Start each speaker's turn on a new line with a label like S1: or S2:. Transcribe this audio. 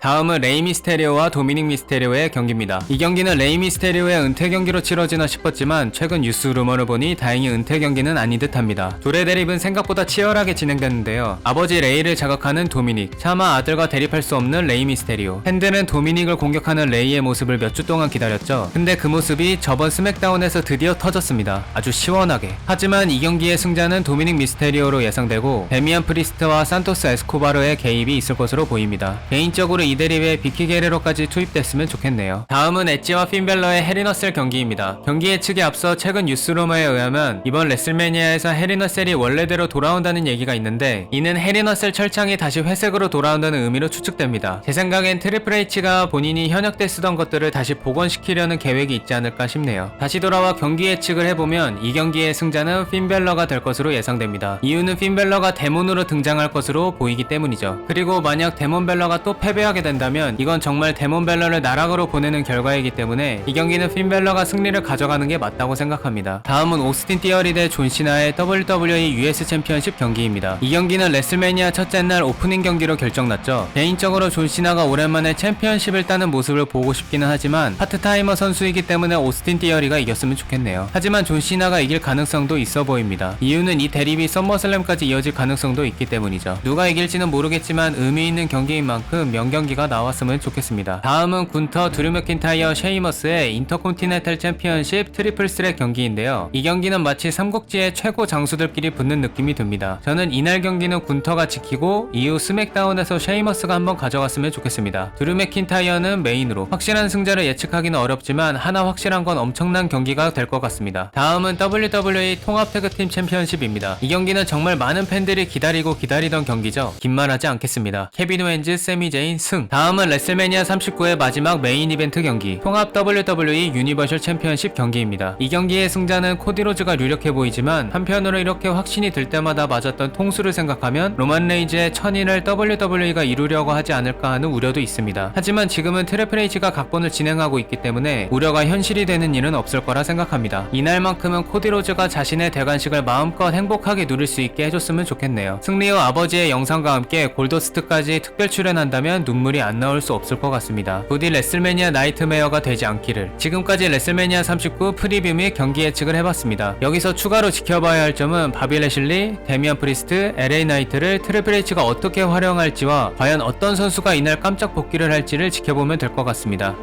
S1: 다음은 레이 미스테리오와 도미닉 미스테리오의 경기입니다. 이 경기는 레이 미스테리오의 은퇴 경기로 치러지나 싶었지만 최근 뉴스 루머를 보니 다행히 은퇴 경기는 아닌 듯합니다. 둘의 대립은 생각보다 치열하게 진행됐는데요. 아버지 레이를 자극하는 도미닉, 차마 아들과 대립할 수 없는 레이 미스테리오. 팬들은 도미닉을 공격하는 레이의 모습을 몇 주 동안 기다렸죠. 근데 그 모습이 저번 스맥다운에서 드디어 터졌습니다. 아주 시원하게. 하지만 이 경기의 승자는 도미닉 미스테리오로 예상되고 데미안 프리스트와 산토스 에스코바르의 개입이 있을 것으로 보입니다. 개인적으로 이 대립에 비키 게레로까지 투입됐으면 좋겠네요. 다음은 엣지와 핀벨러의 헤리너셀 경기입니다. 경기 예측에 앞서 최근 뉴스루머에 의하면 이번 레슬매니아에서 헤리너셀이 원래대로 돌아온다는 얘기가 있는데 이는 헤리너셀 철창이 다시 회색으로 돌아온다는 의미로 추측됩니다. 제 생각엔 트리플 H가 본인이 현역 때 쓰던 것들을 다시 복원시키려는 계획이 있지 않을까 싶네요. 다시 돌아와 경기 예측을 해보면 이 경기의 승자는 핀벨러가 될 것으로 예상됩니다. 이유는 핀벨러가 데몬으로 등장할 것으로 보이기 때문이죠. 그리고 만약 데몬벨러가 또 패배하게 된다면 이건 정말 데몬 벨러를 나락으로 보내는 결과이기 때문에 이 경기는 핀 벨러가 승리를 가져가는 게 맞다고 생각합니다. 다음은 오스틴 띠어리 대 존시나의 WWE US 챔피언십 경기입니다. 이 경기는 레슬매니아 첫째 날 오프닝 경기로 결정났죠. 개인적으로 존시나가 오랜만에 챔피언십을 따는 모습을 보고 싶기는 하지만 파트타이머 선수이기 때문에 오스틴 띠어리가 이겼으면 좋겠네요. 하지만 존시나가 이길 가능성도 있어 보입니다. 이유는 이 대립이 썸머슬램까지 이어질 가능성도 있기 때문이죠. 누가 이길지는 모르겠지만 의미 있는 경기인 만큼 명경기 가 나왔으면 좋겠습니다. 다음은 군터 드류 맥킨타이어 쉐이머스의 인터컨티넨탈 챔피언십 트리플 스랙 경기인데요. 이 경기는 마치 삼국지의 최고 장수들끼리 붙는 느낌이 듭니다. 저는 이날 경기는 군터가 지키고 이후 스맥다운에서 쉐이머스가 한번 가져갔으면 좋겠습니다. 드류 맥킨타이어는 메인으로 확실한 승자를 예측하기는 어렵지만 하나 확실한 건 엄청난 경기가 될 것 같습니다. 다음은 WWE 통합 태그팀 챔피언십입니다. 이 경기는 정말 많은 팬들이 기다리고 기다리던 경기죠. 긴말하지 않겠습니다. 케빈 웬즈, 세미 제인 승. 다음은 레슬매니아 39의 마지막 메인 이벤트 경기. 통합 WWE 유니버셜 챔피언십 경기입니다. 이 경기의 승자는 코디로즈가 유력해 보이지만 한편으로 이렇게 확신이 들 때마다 맞았던 통수를 생각하면 로만 레이즈의 천인을 WWE가 이루려고 하지 않을까 하는 우려도 있습니다. 하지만 지금은 트래플 H가 각본을 진행하고 있기 때문에 우려가 현실이 되는 일은 없을 거라 생각합니다. 이날만큼은 코디로즈가 자신의 대관식을 마음껏 행복하게 누릴 수 있게 해줬으면 좋겠네요. 승리 후 아버지의 영상과 함께 골더스트까지 특별 출연한다면 눈 물이 안 나올 수 없을 것 같습니다. 부디 레슬매니아 나이트메어가 되지 않기를. 지금까지 레슬매니아 39 프리뷰 및 경기 예측을 해봤습니다. 여기서 추가로 지켜봐야 할 점은 바비 레실리, 데미안 프리스트, LA 나이트를 트리플 H가 어떻게 활용할지와 과연 어떤 선수가 이날 깜짝 복귀를 할지를 지켜보면 될 것 같습니다.